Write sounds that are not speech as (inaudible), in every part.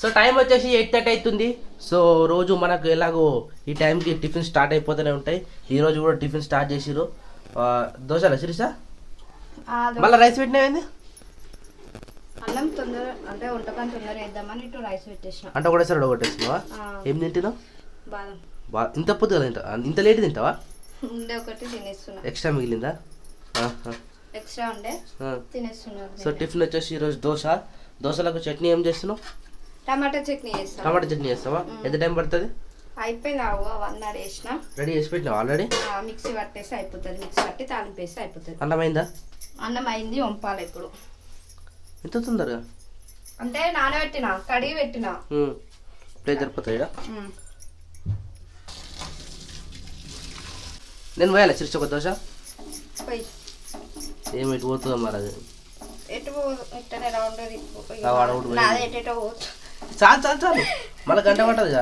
So time వచ్చేసి eight thirty అవుతుంది so రోజు మనకు ఎలాగో ఈ టైంకి టిఫిన్ స్టార్ట్ అయిపోతూనే ఉంటాయి. ఈ రోజు కూడా టిఫిన్ స్టార్ట్ చేసిరు దోశలా శిరీష? మళ్ళీ రైస్ పెట్టినవేంది అన్నం తొందర అంటే వంటకం తొందర వేద్దామని ఇటు రైస్ పెట్టేసిన. అంటే ఒకటేసారి ఒకటేసినావా ఏం తింటున్నావు? బాదం. బా ఇంత పొద్దుగా తింటా ఇంత లేట్ తింటావా? ఉండే ఒకటి తినేస్తున్నా. ఎక్స్ట్రా మిగిలిందా. ఎక్స్ట్రా ఉండే ఆ. తినేస్తున్నారు సో టిఫిన్ వచ్చేసి ఈరోజు దోశ. దోశలకు చట్నీ ఏం చేస్తున్నావు? టమాటా చట్నీ చేస్తాం. టమాటా చట్నీ చేస్తావా? ఎంత టైం పడుతుంది? అయిపోయింది? ఆవు అవన్నీ వేసిన రెడీ చేసి పెట్టినావు ఆల్రెడీ? మిక్సీ పట్టేసి అయిపోతుంది. మిక్సీ పట్టి తాలింపు వేసి అయిపోతుంది. అన్నమైందా? అన్నం అయింది వంపాలి ఇప్పుడు. ఎంత తొందరగా? అంటే నానబెట్టిన కడిగి పెట్టిన. ఇప్పుడే సరిపోతాయి. నేను పోయాలి చిరుచి ఒక దోశ ఏమి ఇటు పోతుందో మరి అది? ఎటు పో- ఇట్టనే రౌండ్. నాది ఎటో పోవచ్చు చాలు చాలు చాలు. మళ్ళీ గంట పడుతుంది.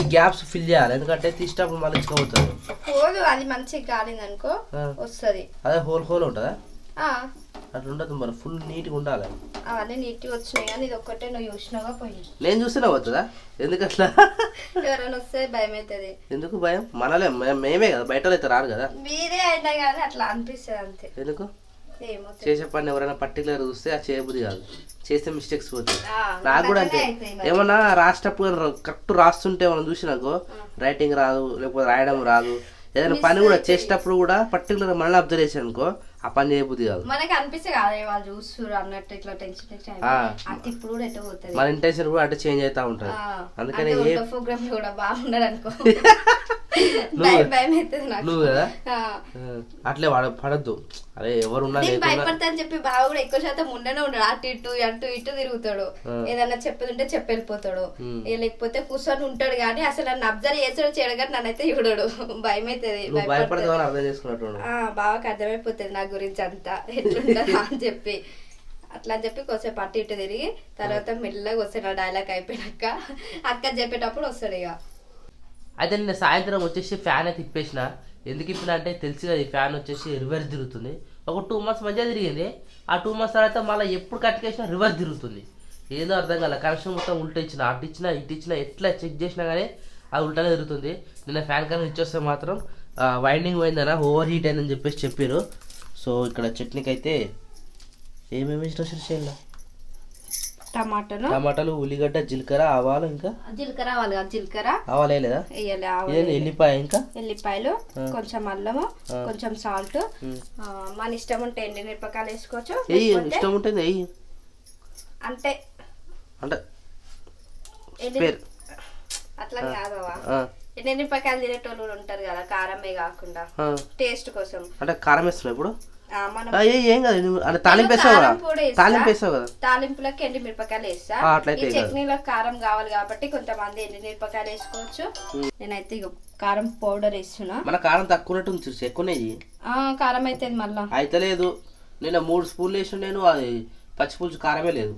ఈ గ్యాప్స్ ఫిల్ చేయాలి. ఎందుకంటే తీసినప్పుడు మళ్ళీ ఇచ్చుకోపోతుంది పోదు అది మంచిగా కాలింది అనుకో. వస్తుంది. అదే హోల్ హోల్ ఉంటుందా? అట్లా ఉండదు మరి. ఫుల్ నీట్గా ఉండాలి. అవన్నీ నీట్గా వచ్చినాయి కానీ ఇది ఒక్కటే నువ్వు చూసినాగా పోయి నేను చూస్తేనే పోతుందా ఎందుకు అట్లా? ఎవరైనా వస్తే భయం అవుతుంది. ఎందుకు భయం? మనలే మేమే కదా. బయట అయితే రారు కదా. మీరే అయినా కానీ అట్లా అనిపిస్తుంది అంతే. ఎందుకు? చేసే పని ఎవరైనా పర్టికులర్ చూస్తే అది చేయబుద్ధి కాదు. చేస్తే మిస్టేక్స్ పోతాయి. ఆ, నాకు కూడా అంతే. ఏమన్నా రాసేటప్పుడు కరెక్ట్ రాస్తుంటే మనం చూసినాకో రైటింగ్ రాదు లేకపోతే రాయడం రాదు. ఏదైనా పని కూడా చేసేటప్పుడు కూడా పర్టికులర్ మళ్ళీ అబ్జర్వ్ చేసాను అనుకో ఆ పని చేయబుద్ధి కాదు. మనకి అనిపిస్తే కాదు వాళ్ళు చూస్తున్నారు అన్నట్టు ఇట్లా టెన్షన్ టెన్షన్ ఇప్పుడు కూడా పోతుంది? మన ఇంటెన్షన్ కూడా అట్లా చేంజ్ అవుతా ఉంటుంది. అందుకని ఏ ప్రోగ్రామ్ కూడా బాగున్నాడు అనుకో. (laughs) నాకు. నువ్వు కదా? అట్లే వాడ పడద్దు. అరే ఎవరు భయపడతా అని చెప్పి బావ కూడా ఎక్కువ శాతం ఉండనే ఉండడు. అటు ఇటు అటు ఇటు తిరుగుతాడు. ఏదన్నా చెప్పేది చెప్పి వెళ్ళిపోతాడు లేకపోతే కూర్చొని ఉంటాడు కానీ అసలు నన్ను అబ్జర్వ్ చేసాడు చేయడం నన్ను అయితే చూడడు. (laughs) భయం అవుతుంది బావకి అర్థమైపోతుంది. నా గురించి అంతా ఎట్లుంటుందా అని చెప్పి. అట్లా అని చెప్పి కొంచెం అటు ఇటు తిరిగి తర్వాత మెల్లగా వస్తాడు ఆ డైలాగ్ అయిపోయినాక అక్క చెప్పేటప్పుడు వస్తాడు ఇక. అయితే నిన్న సాయంత్రం వచ్చేసి ఫ్యాన్ అయితే తిప్పేసిన. ఎందుకు ఇప్పిన అంటే తెలుసు కదా ఈ ఫ్యాన్ వచ్చేసి రివర్స్ తిరుగుతుంది. ఒక టూ మంత్స్ మధ్య తిరిగింది. ఆ టూ మంత్స్ తర్వాత మళ్ళీ ఎప్పుడు కట్టుకేసినా రివర్స్ తిరుగుతుంది. ఏదో అర్థం కాల కనెక్షన్ మొత్తం ఉల్టా ఇచ్చిన అటు ఇచ్చినా ఇటు ఇచ్చినా ఎట్లా చెక్ చేసినా కానీ అది ఉల్టానే తిరుగుతుంది. నిన్న ఫ్యాన్ కనుక ఇచ్చొస్తే మాత్రం వైండింగ్ పోయిందనా ఓవర్ హీట్ అయిందని చెప్పేసి చెప్పారు సో ఇక్కడ చట్నీకి అయితే ఏమేమి ఇష్టం శ్రీశైలం టమాటాను టమాటాలు ఉల్లిగడ్డ జీలకర్ర ఆవాలు ఇంకా? జీలకర్ర ఆవాలి కదా జీలకర్ర. ఆవాలు వేయలేదా? వేయాలి ఆవాలు ఎల్లిపాయ ఇంకా? ఎల్లిపాయలు కొంచెం అల్లము కొంచెం సాల్ట్. మన ఇష్టం ఉంటే ఎండి మిరపకాయలు వేసుకోవచ్చు? ఇష్టం ఉంటుంది ఎయ్యి అంటే అంటే అట్లా కాదవా ఆ, ఎండి మిరపకాయలు తినేటోళ్ళు ఉంటారు కదా కారమే కాకుండా. టేస్ట్ కోసం. అంటే కారం వేస్తున్నావు ఇప్పుడు? ఆ, ఏ కాదు నువ్వు అంటే తాలింపు వేసావు కదా. తాలింపు వేసావు కదా? తాలింపులకి ఎండి మిరపకాయలు వేస్తా అట్లయితే. చట్నీలకు కారం కావాలి కాబట్టి కొంతమంది ఎండి మిరపకాయలు వేసుకోవచ్చు నేనైతే కారం పౌడర్ వేస్తున్నా. మన కారం తక్కువ ఉన్నట్టు చూసి ఎక్కువనే కారం అయితే మళ్ళా. అయితే లేదు. నిన్న మూడు స్పూన్లు వేసిన నేను అది పచ్చి పులుసు కారమే లేదు.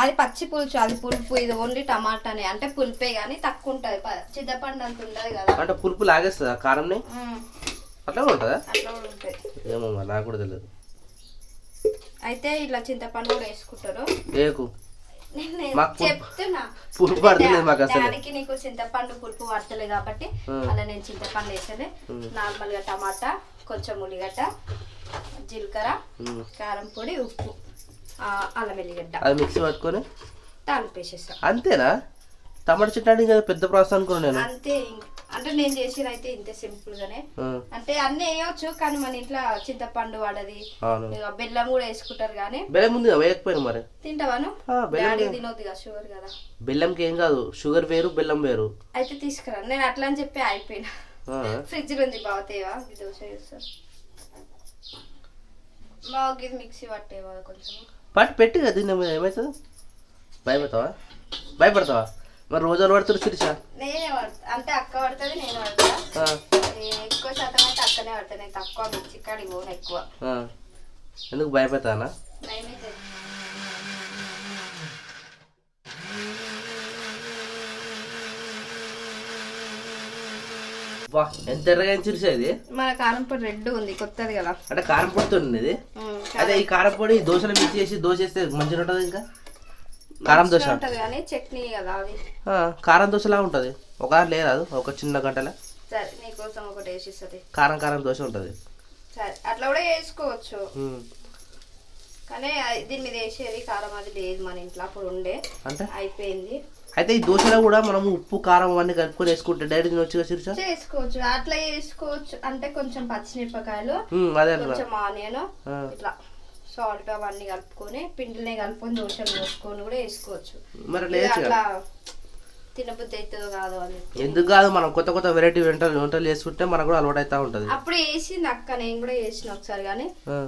అది పచ్చి పులుసు అది పులుపు ఇది ఓన్లీ టమాటానే. అంటే పులిపే కానీ తక్కువ ఉంటది. చింతపండు అంత ఉండదు కదా. అంటే పులుపు లాగేస్తుందా కారంని? అట్లా కూడా ఉంటుందా అట్లా కూడా ఉంటుంది ఏమో మరి నాకు కూడా తెలియదు అయితే ఇలా చింతపండు కూడా వేసుకుంటారు. ఏకు? పులుపు- చెప్తున్నా. పులుపు పడతలేదు మాకు అసలు. దానికి నీకు చింతపండు పులుపు పడతలేదు కాబట్టి అలా నేను చింతపండు వేసాను నార్మల్గా టమాటా కొంచెం ఉల్లిగడ్డ జీలకర్ర. కారం పొడి ఉప్పు ఆ, అల్లం వెల్లిగడ్డ అది మిక్సీ పట్టుకొని? తాలింపు వేసేస్తా. అంతేనా? టమాటా చట్నీ కదా పెద్ద ప్రాసెస్ అనుకున్నాను నేను. అంతే ఇంక- అంటే నేను చేసేది అయితే ఇంతే సింపుల్ గానే. అంటే అన్ని వేయొచ్చు కానీ మన ఇంట్లో చింతపండు వాడది బెల్లం కూడా వేసుకుంటారు కానీ బెల్లం ఉంది వేయకపోయినా మరి? తింటావాను తినొద్దు కదా షుగర్ కదా. బెల్లంకి ఏం కాదు షుగర్ వేరు బెల్లం వేరు. అయితే తీసుకురా నేను అట్లా అని చెప్పి అయిపోయినా. ఫ్రిడ్జ్ ఉంది బాగుతాయివా ఇది దోశ చేస్తా. మాకు ఇది మిక్సీ పట్టేవా కొంచెం? పట్టు పెట్టి కదా ఏమవుతుంది భయపడతావా? భయపడతావా? మరి రోజులు పడుతుంది శిరీష నేనే పడతా అంటే అక్క పడుతుంది నేను పడతా. ఎక్కువ శాతం అయితే అక్కనే పడతా నేను తక్కువ మిక్సీ కాడికి పోను ఎక్కువ. ఎందుకు భయపడతానా? వా ఎంత ఎర్రగా శిరీష ఇది? మన కారం పొడి రెడ్ ఉంది కొత్తది కదా. అంటే కారం పొడితో ఉంది అదే ఈ కారం పొడి దోశలు మిక్స్ చేసి దోశ వేస్తే మంచిగా ఉంటుంది ఇంకా? కారం దోశ. కానీ చట్నీ కదా అది. కారం దోశలా ఉంటుంది. ఒక లేదు అది ఒక చిన్న గంటల. సరే నీకోసం ఒకటి వేసిస్తుంది. కారం కారం దోశ ఉంటుంది. సరే అట్లా కూడా వేసుకోవచ్చు. కానీ దీని మీద వేసేది కారం అది లేదు మన ఇంట్లో అప్పుడు ఉండే. అంటే? అయిపోయింది. అయితే ఈ దోశలో కూడా మనం ఉప్పు కారం అవన్నీ కలుపుకొని వేసుకుంటే డైరెక్ట్ కదా శిరీష? చేసుకోవచ్చు. అట్లా వేసుకోవచ్చు. అంటే కొంచెం పచ్చిమిరపకాయలు కొంచెం ఆనియన్. ఇట్లా. సాల్ట్ అవన్నీ కలుపుకొని పిండిని కలుపుకొని దోశలు పోసుకొని కూడా వేసుకోవచ్చు. మరి అట్లా తినబుద్ధి అవుతుందో కాదో అని ఎందుకు కాదు మనం కొత్త కొత్త వెరైటీ వంటలు వంటలు చేసుకుంటే మనకు కూడా అలవాటు అవుతా ఉంటుంది. అప్పుడు వేసింది అక్క నేను కూడా వేసిన ఒకసారి కానీ.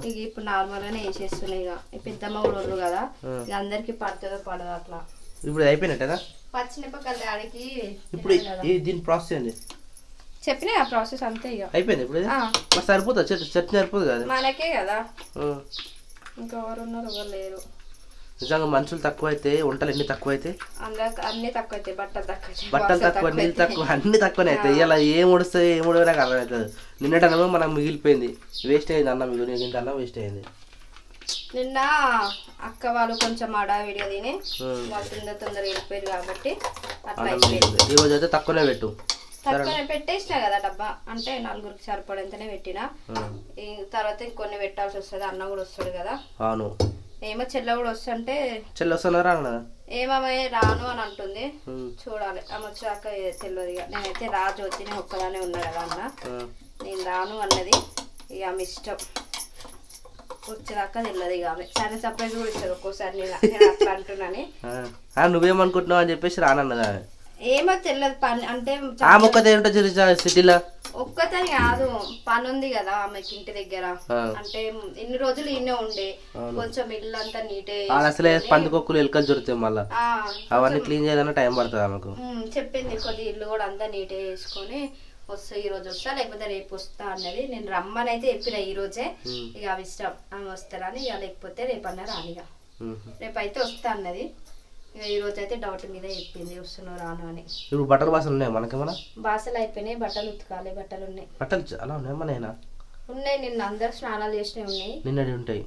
ఇక ఇప్పుడు నార్మల్ గానే వేసేస్తున్నాయి ఇక. ఈ పెద్దమ్మ కూడా ఉన్నారు కదా. ఇక అందరికి పడుతుందో పడదు అట్లా. ఇప్పుడు అయిపోయినట్టేనా? పచ్చిమిరపకాయలు డాడీకి ఇప్పుడు దీని ప్రాసెస్ ఏంది? చెప్పినా ఆ ప్రాసెస్ అంతే ఇక. అయిపోయింది ఇప్పుడు సరిపోతుంది? చట్నీ చట్నీ సరిపోతుంది కదా మనకే కదా. ఉన్నారు ఎవరు లేరు. నిజంగా మనుషులు తక్కువ అయితే వంటలు ఎన్ని తక్కువ అయితే అన్ని తక్కువ బట్టలు తక్కువ బట్టలు తక్కువ నీళ్ళు. తక్కువ అన్ని తక్కువనే అవుతాయి ఇలా ఏం ఉడుస్తాయి ఏం ఉడవో నాకు అర్థమవుతుంది నిన్నటనమో మనకు మిగిలిపోయింది. వేస్ట్ అయింది అన్నం మిగిలి ఇంత అన్నం వేస్ట్ అయింది. నిన్న అక్క వాళ్ళు కొంచెం అడా వీడియో తిని. వాళ్ళు తొందర తొందరగా వెళ్ళిపోయారు కాబట్టి అట్లా అన్నం అయిపోయింది. మిగిలింది. ఈ రోజు అయితే తక్కువనే పెట్టు. తక్కువనే పెట్టేసిన కదా డబ్బా. అంటే నలుగురికి సరిపడేంతనే పెట్టిన. తర్వాత ఇంకొన్ని పెట్టాల్సి వస్తుంది. అన్న కూడా వస్తాడు కదా. అవును. ఏమో చెల్ల కూడా వస్తుంటే చెల్లి వస్తున్నారా అన్న ఏమమే రాను అని అంటుంది. చూడాలి. ఆమె వచ్చాక తెలియదు ఇక. నేనైతే రాజు వచ్చి నేను ఒక్కదానే ఉన్నా కదా అన్న. నేను రాను అన్నది ఇక ఆమె ఇష్టం. వచ్చేదాకా తెలియదు ఇక ఆమె. సరే సర్ప్రైజ్ కూడా ఇస్తుంది ఒక్కోసారి నేను. అట్లా అంటున్నాను. నువ్వేమనుకుంటున్నావు అని చెప్పేసి రానన్నదా? ఏమో తెలియదు పని అంటే ఆ మొక్కతే ఏంటో చిరుచా సిటీలో. ఒక్కతని కాదు పని ఉంది కదా ఆమెకి ఇంటి దగ్గర. అంటే ఇన్ని రోజులు ఈయనే ఉండే. కొంచెం ఇల్లు అంతా నీటే అసలే పందికొక్కులు ఎలుకలు దొరుకుతాయి మళ్ళీ. అవన్నీ క్లీన్ చేయాలన్నా టైం పడుతుంది ఆమెకు. చెప్పింది కొద్ది ఇల్లు కూడా అంతా నీట్గా వేసుకొని వస్తా ఈ రోజు వస్తా లేకపోతే రేపు వస్తా అన్నది. నేను రమ్మని అయితే చెప్పిన ఈ రోజే. ఇక అవి ఇష్టం ఆమె వస్తారని ఇక లేకపోతే రేపు అన్న రానిగా. రేపు అయితే వస్తా అన్నది. ఇక ఈ రోజు అయితే డౌట్ మీద చెప్పింది వస్తున్నావు రాను అని. ఇప్పుడు బట్టలు బాసలు ఉన్నాయి మనకేమన్నా? బాసలు అయిపోయినాయి బట్టలు ఉతకాలి బట్టలు ఉన్నాయి. బట్టలు చాలా ఉన్నాయి మనైనా ఉన్నాయి నిన్న అందరు స్నానాలు చేసినవి ఉన్నాయి. నిన్నటి ఉంటాయి.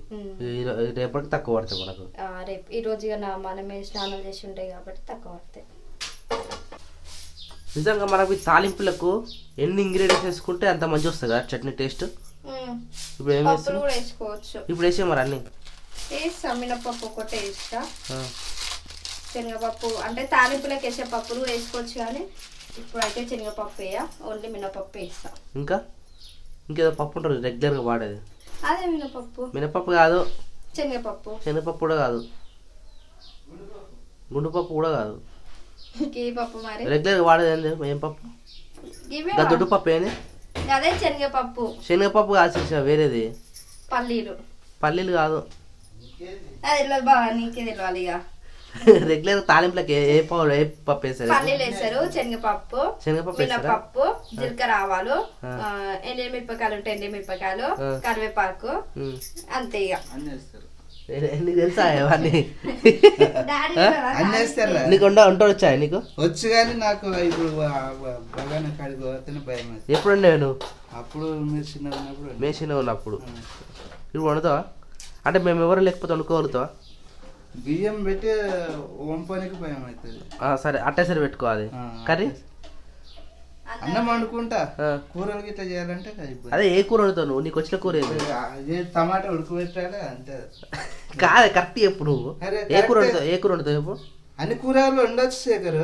రేపటికి తక్కువ పడతాయి మనకు. రేపు ఈ రోజు ఇక మనమే స్నానాలు చేసి ఉంటాయి కాబట్టి తక్కువ పడతాయి. నిజంగా మనకు తాలింపులకు ఎన్ని ఇంగ్రీడియంట్స్ వేసుకుంటే అంత మంచి వస్తుంది కదా చట్నీ టేస్ట్. ఇప్పుడు ఏం వేసుకోవచ్చు. ఇప్పుడు వేసే మరి అన్ని. వేస్తా మినపప్పు ఒకటే వేస్తా. శనగపప్పు అంటే తాలింపులకు వేసే పప్పులు కూడా వేసుకోవచ్చు కానీ ఇప్పుడైతే శనగపప్పు వేయ ఓన్లీ మినపప్పు వేస్తా. ఇంకా? ఇంకేదో పప్పు ఉంటుంది రెగ్యులర్గా వాడేది. అదే మినపప్పు. మినపప్పు కాదు. శనగపప్పు. శనగపప్పు కూడా కాదు. గుండు పప్పు కూడా కాదు. ఈ పప్పు మరి? రెగ్యులర్గా వాడేది ఏంది? ఏం పప్పు? దొడ్డు పప్పు ఏంది? అదే శనగపప్పు. శనగపప్పు కాదు శిరీష, వేరేది. పల్లీలు. పల్లీలు కాదు. అది తెలియదు బాగా నీకే తెలియాలి ఇక (laughs) రెగ్యులర్ తాలింపులకి ఏ- పప్పు ఏ పప్పు వేస్తారు? పల్లీలు వేస్తారు శనగపప్పు శనగపప్పు మినపప్పు జీలకర్ర ఆవాలు ఆ. ఆ, ఎండుమిరపకాయలు ఉంటే ఎండుమిరపకాయలు ఆ. కరివేపాకు. అంతే ఇక నీకు తెలుసా అవన్నీ? (laughs) నీకు వంట వంట వచ్చా నీకు? వచ్చు కానీ నాకు ఇప్పుడు బగాన కాడికి పోతేనే భయం ఎప్పుడు వండావు నువ్వు? అప్పుడు మీరు చిన్నగా ఉన్నప్పుడు వండాను. మేసిన ఉన్నప్పుడు. ఇప్పుడు వండుతావా? అంటే మేము ఎవరు లేకపోతే వండుకోగలుగుతావా? బియ్యం పెట్టి వంపనికి భయం అవుతుంది. ఆ, సరే అట్టే సరే పెట్టుకోవాలి. కర్రీ? అన్నం వండుకుంటా. కూరలు గిట్లా చేయాలంటే అదే ఏ కూర వండుతావు నువ్వు? నీకు వచ్చిన కూర టమాటా ఉడకబెట్టాలి? అంతే. (laughs) కాదే కరెక్ట్ చెప్పు నువ్వు. అరే, ఏ కూర. వండుతావు? ఏ కూర వండుతావు చెప్పు? అన్ని కూరలు ఉండొచ్చు శేఖర్.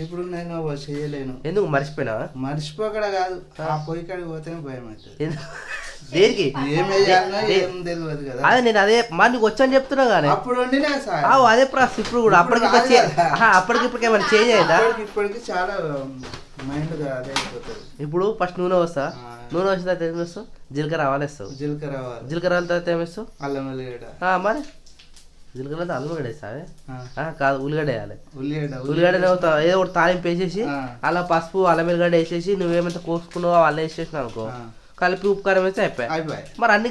ఇప్పుడు నేను చేయలేను. ఎందుకు? మర్చిపోయినావా? మర్చిపోకడ కాదు. ఆ పొయ్యి కాడికి పోతేనే భయం అవుతుంది. దేనికి? అదే నేను అదే మరి నీకు వచ్చని చెప్తున్నా కానీ అప్పుడు అదే ప్రాసెస్ ఇప్పుడు కూడా. అప్పటికి అప్పటికి ఇప్పటికి ఏమైనా చేంజ్ అయిందా? ఇప్పటికి చాలా మైండ్ ఇప్పుడు ఫస్ట్ నూనె వస్తా. నూనె వచ్చిన తర్వాత ఏం వేస్తావు జీలకర్ర ఆవాలు వేస్తావు. జీలకర్ర ఆవాలు. జీలకర్ర ఆవాల తర్వాత ఏం వేస్తావు అల్లం ఉల్లిగడ్డ. మరి. జీలకర్ర అల్లం కూడా వేస్తావే? కాదు ఉల్లిగడ్డ వేయాలి. ఉల్లిగడ్డ ఉల్లిగడ్డ ఏదో ఒకటి తాలింపు వేసేసి. అలా పసుపు అల్లం వెల్లిగడ్డ వేసేసి నువ్వేమైతే కోసుకున్నావో అల్లం వేసేసినావు అనుకో. కలిపి ఉప్పు కారం వేస్తే అయిపోయాయి. అయిపోయి మరి అన్ని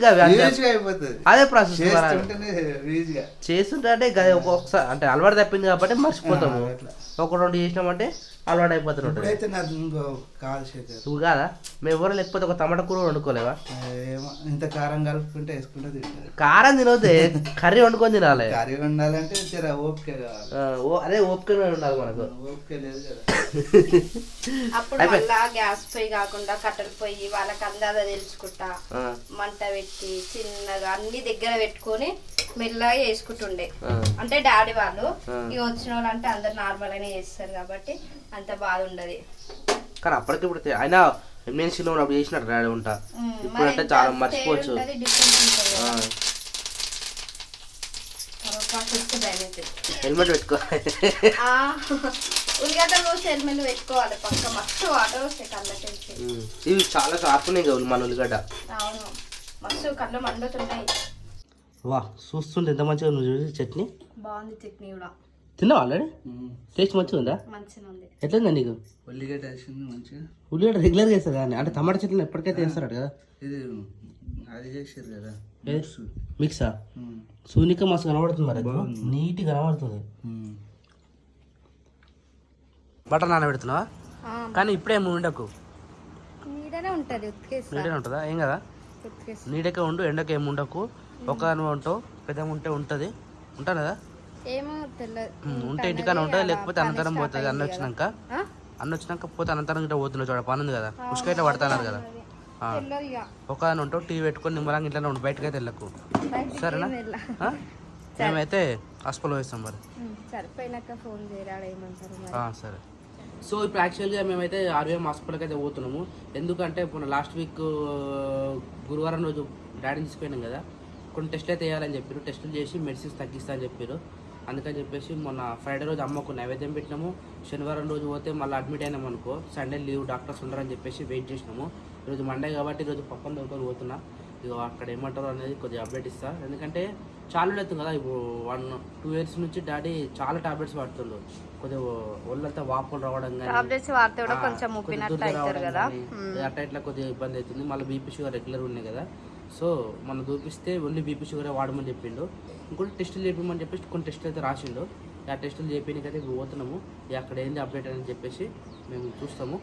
అయిపోతుంది. అదే ప్రాసెస్ చేస్తుంటే అంటే గది ఒక్కొక్కసారి అంటే అలవాటు తప్పింది కాబట్టి మర్చిపోతాము. ఒక రెండు చేసినామంటే అలవాటు అయిపోతుంది ఉంటుంది. ఇప్పుడైతే నాకు శేఖర్. నువ్వు కాదా? మేము ఎవరు లేకపోతే ఒక టమాటా కూర వండుకోలేవా? ఏమో ఇంత కారం కలుపుకుంటే వేసుకుంటే తింటారు. కారం తినవద్దే కర్రీ వండుకొని తినాలి. కర్రీ వండాలంటే జర ఓపిక కావాలి. అదే ఓపికగా ఉండాలి మనకు. ఓపిక లేదు కదా. అప్పుడు మళ్ళా గ్యాస్ పొయ్యి కాకుండా కట్టెల పొయ్యి వాళ్ళకి అందాద తెలుసుకుంటా. మంట పెట్టి చిన్నగా అన్ని దగ్గర పెట్టుకొని మెల్లగా చేసుకుంటుండే ఆ. అంటే డాడీ వాళ్ళు. ఇక వచ్చిన వాళ్ళు అంటే అందరు నార్మల్ గానే చేస్తారు కాబట్టి అంత బాధ ఉండదు కానీ అప్పటికి ఇప్పుడు అయినా ఎంఎన్సీ లో ఉన్నప్పుడు చేసినట్టు డాడీ ఉంటా ఇప్పుడు అంటే చాలా మర్చిపోవచ్చు. హెల్మెట్ పెట్టుకో. ఆ, ఉల్లిగడ్డ కోసి హెల్మెట్ పెట్టుకోవాలి పక్క మస్తు వాటర్ వస్తాయి కళ్ళకి ఇవి చాలా షార్ప్ ఉన్నాయి కదా మన ఉల్లిగడ్డ. అవును మస్తు కళ్ళు మండుతుంటాయి వా చూస్తుంటే ఎంత మంచిగా చట్నీ. బాగుంది చట్నీ కూడా. తిన్నావా ఆల్రెడీ టేస్ట్ మంచిగా ఉందా? ఎట్లుందా నీకు? ఉల్లిగడ్డ వేసింది మంచిగా. ఉల్లిగడ్డ రెగ్యులర్గా వేస్తారు? కానీ అంటే టమాటా చట్నీ ఎప్పటికైతే వేస్తారట కదా? ఇది అది చేసారు కదా. మిక్సా. సూనిక మస్తు కనబడుతుంది మరి నీట్ కనబడుతుంది. బటర్ నానబెడుతున్నావా? కానీ ఇప్పుడే ఉండకు నీడనే ఉంటది ఏం కదా? నీడకే ఉండు ఎండకే ఏమి ఉండకు. ఒక నువ్వు ఉంటావు పెద్ద ఉంటే ఉంటుంది. ఉంటాను కదా ఏమో తెలియదు ఉమ్, ఉంటే ఇంటికన్నా ఉంటుంది లేకపోతే అనంతరం పోతుంది అన్న వచ్చినాక అన్న వచ్చినాక పోతే అనంతరం ఇట్లా పోతున్నావు చూడ పని ఉంది కదా. ఉసుక ఇట్లా పడుతున్నారు కదా. ఒక ఉంటావు టీవీ పెట్టుకొని నిమ్మలంగా ఇంట్లోనే ఉండు బయటకు అయితే వెళ్ళకు సరేనా? మేమైతే హాస్పిటల్ వేస్తాం మరి. సరే. సో ఇప్పుడు యాక్చువల్గా మేమైతే ఆర్వీఎం హాస్పిటల్కి అయితే పోతున్నాము. ఎందుకంటే ఇప్పుడు లాస్ట్ వీక్ గురువారం రోజు డాడీని తీసుకుపోయినాం కదా. కొన్ని టెస్ట్లు అయితే వేయాలని చెప్పారు టెస్టులు చేసి మెడిసిన్స్ తగ్గిస్తా అని చెప్పారు అందుకని చెప్పేసి మొన్న ఫ్రైడే రోజు అమ్మకు నైవేద్యం పెట్టినాము. శనివారం రోజు పోతే మళ్ళీ అడ్మిట్ అయినాం అనుకో. సండే లీవ్ డాక్టర్స్ ఉండరని చెప్పేసి వెయిట్ చేసినాము. ఈరోజు మండే కాబట్టి ఈరోజు పక్కన దొరుకుని పోతున్నా. ఇక అక్కడ ఏమంటారు అనేది కొద్దిగా అప్డేట్ ఇస్తా. ఎందుకంటే చాలా అవుతుంది కదా ఇప్పుడు వన్ టూ ఇయర్స్ నుంచి డాడీ చాలా టాబ్లెట్స్ వాడుతుండ్రు కొద్దిగా ఒళ్ళంతా వాపులు రావడం కానీ, అట్లా ఇట్లా కొద్దిగా ఇబ్బంది అవుతుంది. మళ్ళీ బీపీ షుగర్ రెగ్యులర్ ఉన్నాయి కదా. సో మనం చూపిస్తే ఓన్లీ బీపీ షుగర్ వాడమని చెప్పిండు. ఇంకోటి టెస్టులు చేపించమని చెప్పేసి కొన్ని టెస్టులు అయితే రాసిండు. ఆ టెస్టులు ఇప్పుడు పోతున్నాము. ఇక అక్కడ ఏంది అప్డేట్ అని చెప్పేసి మేము చూస్తాము.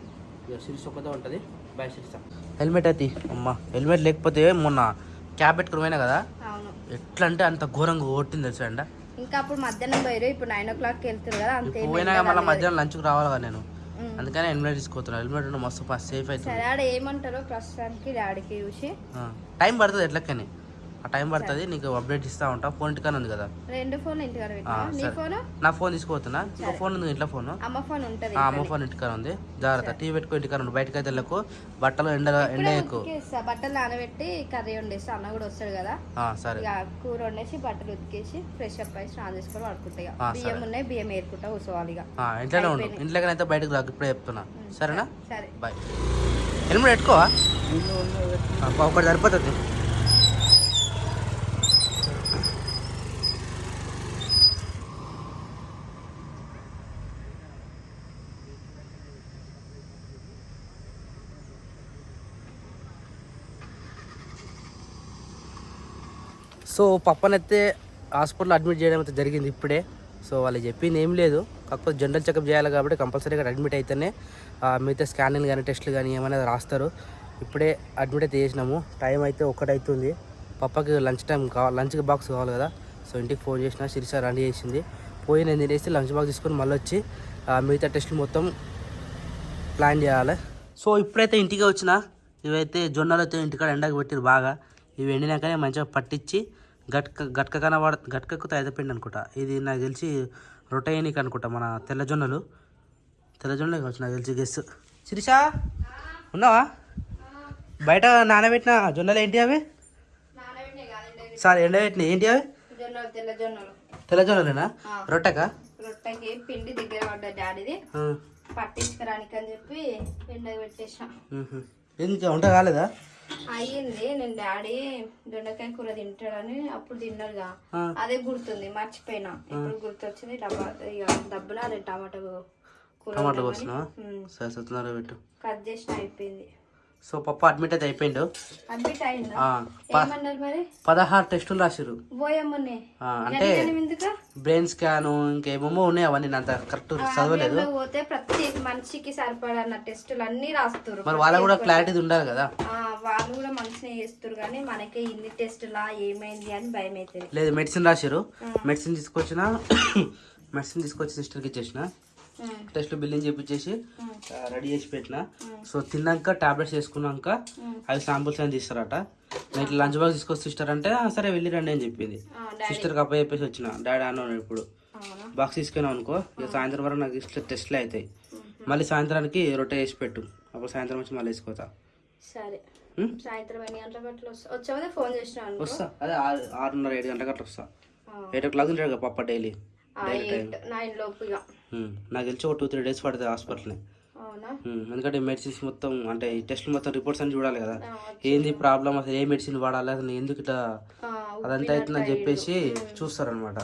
ఇక సిరీస్ ఒక్కదే ఉంటుంది. Bye series. హెల్మెట్ అయితే అమ్మా హెల్మెట్ లేకపోతే మొన్న క్యాబ్ పెట్టుకుని పోయినా కదా? అవును. ఎట్లా అంటే అంత ఘోరంగా కొట్టింది తెలుసా అండ? ఇంకా అప్పుడు మధ్యాహ్నం పోయారు ఇప్పుడు నైన్ ఓ క్లాక్ వెళ్తారు కదా అంతే పోయినా మళ్ళీ మధ్యాహ్నం లంచ్కి రావాలి కదా నేను. అందుకని హెల్మెట్ తీసుకుపోతున్నాను హెల్మెట్ ఉంటే మస్తు సేఫ్ అవుతుంది సరే ఆడ ఏమంటారో ప్రస్తుతానికి డాడీకి చూసి. ఆ, టైం పడుతుంది ఎట్లకని ఆ టైం పడుతుంది నీకు అప్డేట్ ఇస్తా ఉంటా. ఫోన్ ఇంటికానే ఉంది కదా? రెండు ఫోన్ పెట్టినా. నీ. ఫోన్? నా ఫోన్ తీసుకుపోతున్నా. ఇంకో ఫోన్ ఉంది ఇంట్లో ఫోన్. అమ్మ ఫోన్ ఉంటది ఆ అమ్మ ఫోన్ ఇంటికాడ ఉంది. జాగ్రత్త. టీవీ పెట్టుకో ఇంటికాడ ఉండు. బయటకు అయితే వెళ్ళకు. బట్టలు ఎండ ఎండ ఎక్కువ బట్టలు నానబెట్టి కర్రీ వండేసి అన్న కూడా వస్తాడు కదా. ఆ, సరే. ఇక కూర వండేసి బట్టలు ఉతికేసి ఫ్రెష్ అప్ అయి స్నానం చేసుకొని పడుకుంటా ఇక. ఆ, బియ్యం. ఉన్నాయి బియ్యం ఏరుకుంటా కూర్చోవాలి ఇంట్లోనే ఉండు. ఇంట్లోకి అయితే బయటకు రాకు. ఇప్పుడే చెప్తున్నా. సరేనా? సరే. బాయ్. హెల్మెట్ పెట్టుకోవా? ఇంట్లో ఒకటి సరిపోతుంది. సో పప్పనైతే హాస్పిటల్ అడ్మిట్ చేయడం అయితే జరిగింది ఇప్పుడే. సో వాళ్ళు చెప్పింది ఏం లేదు. కాకపోతే జనరల్ చెకప్ చేయాలి కాబట్టి కంపల్సరీగా అడ్మిట్ అయితేనే మిగతా స్కానింగ్ కానీ టెస్ట్లు కానీ ఏమైనా రాస్తారు. ఇప్పుడే అడ్మిట్ అయితే చేసినాము. టైం అయితే ఒకటైతుంది పప్పకి లంచ్ టైం కావాలి లంచ్కి బాక్స్ కావాలి కదా. సో ఇంటికి ఫోన్ చేసిన సిరిసార్ రెడీ చేసింది. పోయి నేను తినేసి లంచ్ బాక్స్ తీసుకొని మళ్ళీ వచ్చి ఆ, మిగతా టెస్ట్లు మొత్తం ప్లాన్ చేయాలి. సో ఇప్పుడైతే ఇంటికి వచ్చిన. ఇవైతే జొన్నలు అయితే ఇంటికాడ ఎండకు పెట్టారు బాగా. ఇవి ఎండినాకనే మంచిగా పట్టించి గట్క గట్క కనబడ గట్కకు పిండి అనుకుంటా. ఇది నాకు తెలిసి రొటైనిక్ అనుకుంటా మన తెల్ల జొన్నలు తెల్ల జొన్నలే కావచ్చు నాకు తెలిసి గెస్ శిరీషా ఉన్నావా? బయట నానబెట్టిన జొన్నలు ఏంటి అవి? సారీ ఎండబెట్టిన ఏంటి అవి? జొన్నలు తెల్ల జొన్నలు తెల్ల జొన్నలేనా ఆ. రొట్టెకా? రొట్టెకి పిండి దగ్గర పడ్డ డాడీది ఆ. పట్టించుకోరానికి అని చెప్పి పెట్టేసిన. ఎందుకు వంట కాలేదా? అయ్యింది. నేను డాడీ దొండకాయ కూర తింటాడని అప్పుడు తిన్నారుగా ఆ. అదే గుర్తుంది మర్చిపోయినా. ఇప్పుడు గుర్తొచ్చింది డబ్బా ఇక డబ్బున అదే టమాటా కూర ఉమ్, సరే సత్యనారాయణ పెట్టు. కట్ చేసిన అయిపోయింది. సో పప్పు అడ్మిట్ అయితే అయిపోయిండు? పదహారు టెస్టులు రాసిరు అంటే బ్రెయిన్ స్కాన్ ఇంకేమేమో ఉన్నాయి అవన్నీ నేను అంత కరెక్ట్ చదవలేదు. పోతే ప్రతి మనిషికి సరిపడన్న టెస్టులు అన్ని రాస్తారు మరి వాళ్ళకు కూడా క్లారిటీ ఉండాలి కదా. వాళ్ళు కూడా మంచిగా చేస్తారు కానీ మనకే ఇన్ని టెస్టులా ఏమైంది అని భయం అవుతుంది లేదు మెడిసిన్ రాసిరు మెడిసిన్ తీసుకొచ్చిన మెడిసిన్ తీసుకొచ్చి సిస్టర్కి ఇచ్చేసిన. టెస్ట్ బిల్లింగ్ చేపించేసి రెడీ చేసి పెట్టిన. సో తిన్నాక టాబ్లెట్స్ వేసుకున్నాక అవి శాంపుల్స్ అని తీస్తారట. నైట్ లంచ్ బాక్స్ తీసుకొచ్చి సిస్టర్ అంటే "ఆ, సరే వెళ్ళి రండి అని చెప్పింది. సిస్టర్కి అప్ప చెప్పేసి వచ్చిన. డాడీ అన్నాను ఇప్పుడు. బాక్స్ తీసుకున్నావు అనుకో ఇక సాయంత్రం వరకు నాకు టెస్ట్లే అవుతాయి. మళ్ళీ సాయంత్రానికి రొట్టె వేసి పెట్టు. అప్పుడు సాయంత్రం వచ్చి మళ్ళీ వేసుకోతా సరే. ఉం? సాయంత్రం ఎన్ని గంటల గట్ల వస్తా? వచ్చామదే ఫోన్ చేసిన అనుకో. వస్తా. అదే ఆరు ఆరున్నర ఏడు వస్తా. ఎయిట్ ఓ క్లాక్ ఉంటాడు కదా పప్ప డైలీ? ఆ, ఎయిట్ నైన్ లోపు ఇక నాకు తెలిసి ఒక టూ త్రీ డేస్ పడుతుంది హాస్పిటల్ని. ఎందుకంటే మెడిసిన్స్ మొత్తం అంటే ఈ టెస్ట్లు మొత్తం రిపోర్ట్స్ అని చూడాలి కదా. ఏంది ప్రాబ్లం అసలు ఏ మెడిసిన్ వాడాలి? అసలు ఎందుకు ఇట్లా అదంతా అవుతుందని చెప్పేసి చూస్తారనమాట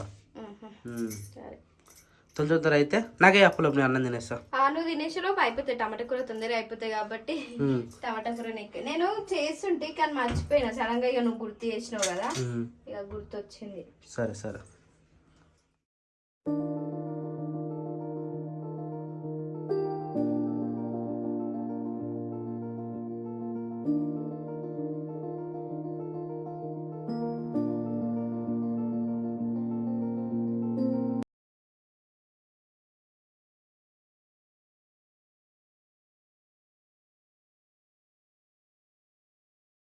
తొందర తొందర అయితే నాకే అప్పులో నేను అన్నం తినేస్తా. నువ్వు తినేసేలోపు అయిపోతాయి టమాటా కూర తొందరగా అయిపోతాయి కాబట్టి టమాటా కూర నెక్కి నేను చేస్తుంటే కానీ మర్చిపోయినా. సడన్గా ఇక నువ్వు గుర్తు చేసినావు కదా. ఇక గుర్తొచ్చింది. సరే సరే.